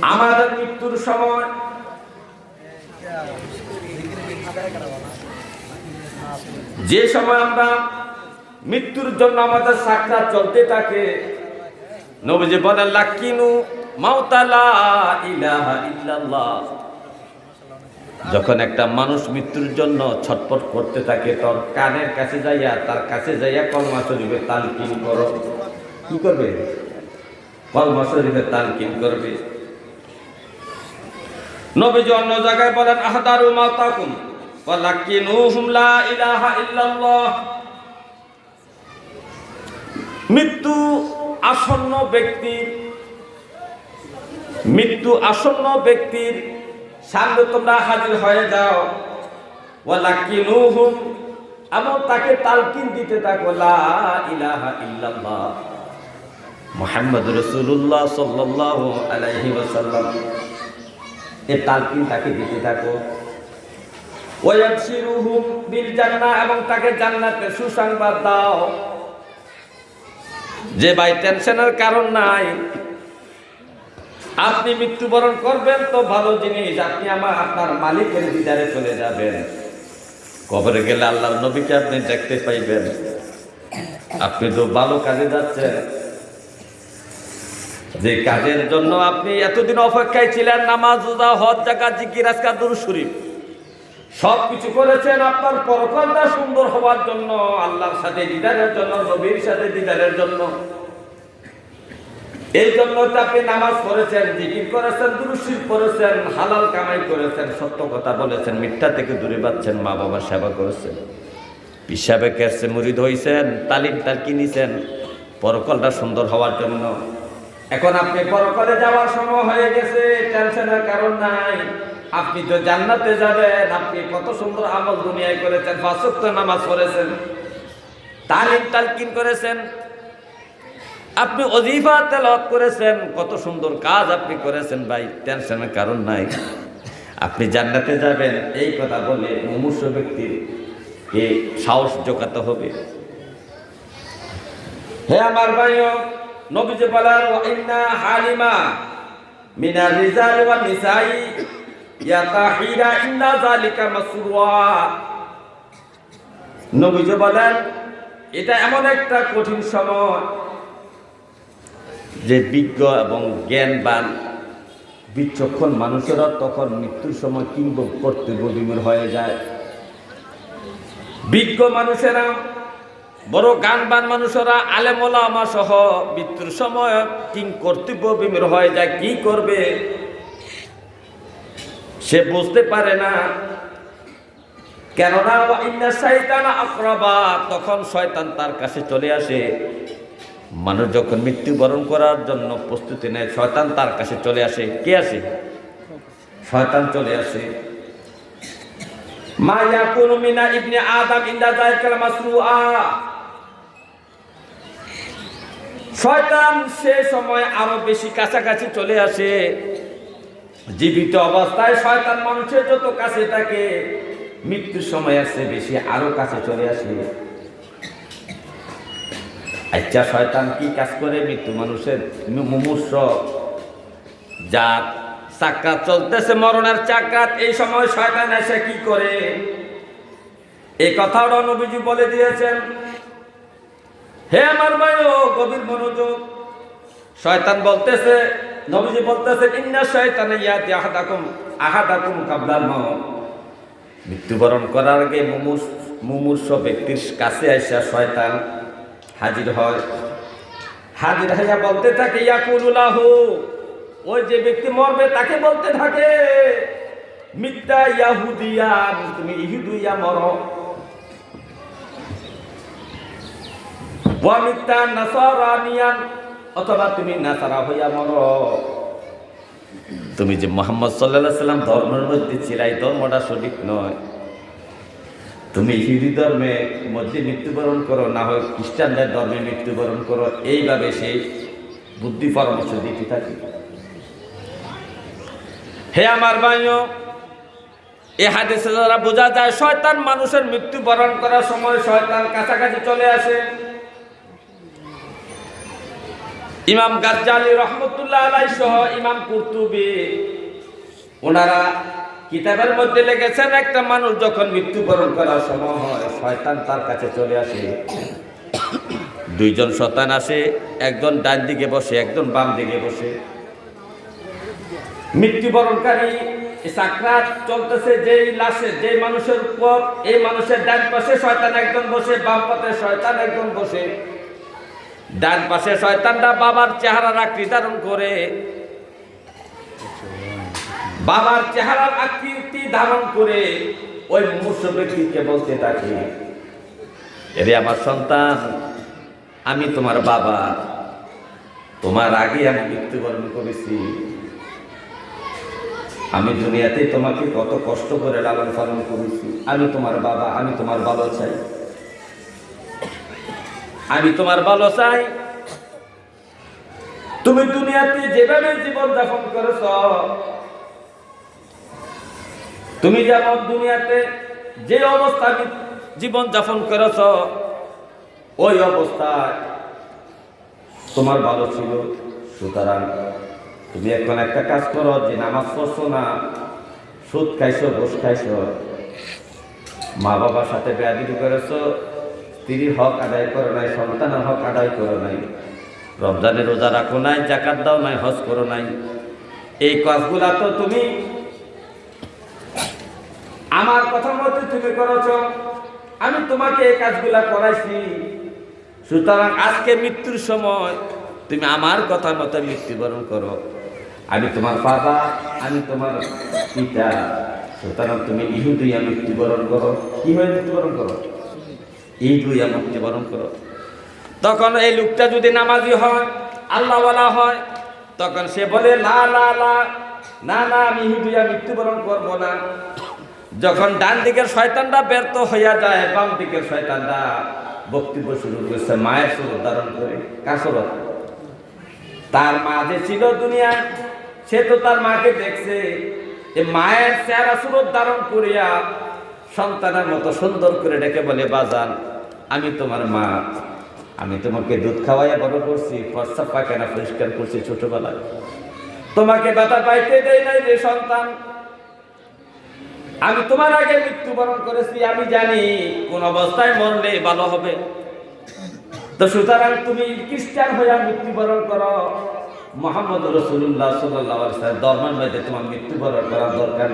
আমাদের মৃত্যুর সময়। যে সময় আমরা মৃত্যুর জন্য আমাদের সাক্ষাৎ চলতে থাকে, নবীজি বলেন, লাকিনু মাউতালা ইলাহা ইল্লাল্লাহ। যখন একটা মানুষ মৃত্যুর জন্য ছটপট করতে থাকে, তোর কানের কাছে যাইয়া, তার কাছে যাইয়া কলমা শরীফের তালকিন করো। কি করবে? কলমা শরীফের তালকিন করবে। নবীজি অন্য জায়গায় বলেন, আহদারু মাতাকুম ওয়ালাকিনুহুম লা ইলাহা ইল্লাল্লাহ। মৃত্যু আসন্ন ব্যক্তির, মৃত্যু আসন্ন ব্যক্তির সামনে তোমরা হাজির হয়ে যাও। ওয়ালাকিনুহুম এমন তাকে তালকিন দিতে থাকো, লা ইলাহা ইল্লাল্লাহ। মুহাম্মদ রাসূলুল্লাহ সাল্লাল্লাহু আলাইহি ওয়াসাল্লাম। এ তালকিন তাকে দিতে থাকো। ওয়াবশিরুহুম বিল জান্নাহ এবং তাকে জান্নাতের সুসংবাদ দাও। যে ভাই টেনশনের কারণ নাই, আপনি মৃত্যুবরণ করবেন তো ভালো জিনিস, আপনি আমার, আপনার মালিকের দিদারে চলে যাবেন। কবরে গেলে আল্লাহর নবীকে আপনি দেখতে পাইবেন। আপনি তো ভালো কাজে যাচ্ছেন। যে কাজের জন্য আপনি এতদিন অপেক্ষায় ছিলেন, নামাজ, রোজা, হজ জাকাত জিকির, আজকার দুরু শরীফ। সব কিছু করেছেন আপনার পরকালটা সুন্দর হওয়ার জন্য, আল্লাহর সাথে, দিদারের জন্য, নবীর সাথে, দিদারের জন্য। এই জন্য আপনি নামাজ পড়েছেন, জিকির করেছেন দুরুশির করেছেন হালাল কামাই করেছেন, সত্য কথা বলেছেন, মিথ্যা থেকে দূরে পাচ্ছেন মা বাবার সেবা করেছেন। পিসাবে কেসে মুরিদ হইছেন, তালিম তার কিনেছেন, পরকলটা সুন্দর হওয়ার জন্য। এখন আপনি পরকলে যাওয়ার সময় হয়ে গেছে টেনশনের কারণ নাই। আপনি তো জান্নাতে যাবেন, আপনি কত সুন্দর আমল দুনিয়ায় করেছেন ফাঁসক্ত নামাজ পড়েছেন, তালিম তালকিন করেছেন, আপনি অজিফা তেলত করেছেন, কত সুন্দর কাজ আপনি করেছেন ভাই টেনশনের কারণ নাই। আপনি জান্নাতে যাবেন, এই কথা বলে মুমূর্ষ ব্যক্তির এ সাহস জোগাতে হবে। হে আমার ভাইও নবীজি বলার ইন্না হালিমা মিনা রিজাল ওয়া নিসাই ইয়াতাহিরা ইন্না যালিকা মাসরুয়া। নবীজি বলেন, এটা এমন একটা কঠিন সময় যে বিজ্ঞ এবং জ্ঞানবান, বিচক্ষণ মানুষেরা তখন মৃত্যুর সময় কিংব কর্তব্য বিমূর হয়ে যায়। বিজ্ঞ মানুষেরা বড় গানবান মানুষেরা আলেমোলামা সহ মৃত্যুর সময় কিং কর্তব্য বিমূর হয়ে, যায় কি করবে? সে বুঝতে পারে না। কেননা শয়তান আক্রবা, তখন শয়তান তার কাছে চলে আসে। মানুষ যখন মৃত্যুবরণ করার জন্য প্রস্তুতি নেয়, শয়তান তার কাছে চলে আসে। কে আসে? শয়তান চলে আসে। মা ইয়াকুনু মিনা ইবনে আদম ইন্দা যায়কাল মাসরুআ। শয়তান সে সময় আরও বেশি কাছাকাছি চলে আসে। জীবিত অবস্থায় শয়তান মানুষের যত কাছে থাকে, মৃত্যুর সময় আসে বেশি আরও কাছে চলে আসে। আচ্ছা শয়তান কি কাজ করে? মৃত্যু মানুষের মুমূর্ষ যার চাকা চলতেছে মরণের চাকাত এই সময় শয়তান এসে কি করে? এই কথাটা নবীজি বলে দিয়েছেন। হে আমার ভাই ও গভীর মনোযোগ। শয়তান বলতেছে, নবীজি বলতেছে, ইন্না শয়তান ইয়াতি আহাদাকুম আহাদাকুম কাবলাল মাউত। মৃত্যুবরণ করার আগে মুমূর্ষ মুমূর্ষ ব্যক্তির কাছে আসা শয়তান হাজির হয়। হাজির হইয়া বলতে থাকে ইয়াকুলুলাহ ওই যে ব্যক্তি মরবে, তাকে বলতে থাকে মিথ্যা ইয়াহুদিয়ান, তুমি ইহুদিয়া মর। ওয়া মিথ্যা নাসারানিয়ান অথবা তুমি নাসারা হইয়া মর। তুমি যে মোহাম্মদ সাল্লাহ সাল্লাম ধর্মের মধ্যে ছিলাই, ধর্মটা সঠিক নয়। তুমি হিন্দু ধর্মে মধ্যে মৃত্যুবরণ করো, না হয় খ্রিস্টানদের ধর্মে মৃত্যুবরণ করো, এইভাবে সেই বুদ্ধি পরামর্শ দিতে থাকি। হে আমার ভাইও, এ হাদিসে দ্বারা বোঝা যায়, শয়তান মানুষের মৃত্যুবরণ করার সময় শয়তান কাছাকাছি চলে আসে। ইমাম গাজ্জালি রহমতুল্লাহ আলাই সহ ইমাম কুরতুবি। ওনারা কিতাবের মধ্যে লেগেছেন একটা মানুষ যখন মৃত্যুবরণ করার সময় হয়, শয়তান তার কাছে চলে আসে। দুইজন শতান আসে, একজন ডান দিকে বসে, একজন বাম দিকে বসে। মৃত্যুবরণকারী সাকরাত চলতেছে, যেই লাশে, যেই মানুষের উপর, এই মানুষের ডান পাশে শয়তান একজন বসে, বাম পাশে শয়তান একজন বসে। ডান পাশে শয়তানটা বাবার চেহারার আকৃতি ধারণ করে। বাবার চেহারার আকৃতি ধারণ করে ওই মুমূর্ষ ব্যক্তিকে বলতে থাকে, এরে আমার সন্তান, আমি তোমার বাবা। তোমার আগে আমি মৃত্যুবরণ করেছি। আমি দুনিয়াতে তোমাকে কত কষ্ট করে লালন পালন করেছি। আমি তোমার বাবা, আমি তোমার ভালো চাই। আমি তোমার ভালো চাই। তুমি দুনিয়াতে যেভাবে জীবন যাপন করেছ, তুমি যেমন দুনিয়াতে যে অবস্থায় জীবন যাপন করেছ, ওই অবস্থায় তোমার ভালো ছিল। সুতরাং তুমি এখন একটা কাজ করো, যে নামাজ পড়ছো না, সুদ খাইছো, ঘুষ খাইছো মা বাবার সাথে বেয়াদিবি করেছ স্ত্রীর হক আদায় করো নাই, সন্তানের হক আদায় করো নাই। রমজানের রোজা রাখো নাই, জাকাত দাও নাই, হজ করো নাই। এই কাজগুলা তো তুমি আমার কথা মতো তুমি করেছ, আমি তোমাকে এই কাজগুলা করাইছি। সুতরাং আজকে মৃত্যুর সময় তুমি আমার কথা মতো মৃত্যুবরণ করো। আমি তোমার বাবা, আমি তোমার পিতা, সুতরাং তুমি ইহুদিয়া মৃত্যুবরণ করো। কি হয়ে মৃত্যুবরণ করো? ইহুদিয়া মৃত্যুবরণ করো। তখন এই লোকটা যদি নামাজি হয়, আল্লাহওয়ালা হয়, তখন সে বলে, লা লা লা, না না, আমি ইহুদিয়া মৃত্যুবরণ করব না। যখন ডান দিকের শয়তানটা ব্যর্থ হইয়া যায়, বাম দিকের শয়তানটা বক্তব্য শুরু করেছে, মায়ের সুর ধারণ করে কাসরত তার মা যে ছিল দুনিয়ায় সে তো তার মাকে দেখছে। যে মায়ের চেহারা সুরত ধারণ করিয়া সন্তানের মতো সুন্দর করে ডেকে বলে, বাজান, আমি তোমার মা। আমি তোমাকে দুধ খাওয়াইয়া বড় করছি প্রস্তাব পায়খানা পরিষ্কার করছি ছোটবেলায়। তোমাকে ব্যথা পাইতে দেই নাই রে সন্তান। আমি তোমার আগে মৃত্যুবরণ করেছি, আমি জানি কোন অবস্থায় মরলে ভালো হবে। তো সুতরাং তুমি খ্রিস্টান হইয়া মৃত্যুবরণ করো। মোহাম্মদ রসুল্লাহ সাল্লাহ ধর্মের মধ্যে তোমার মৃত্যুবরণ করা দরকার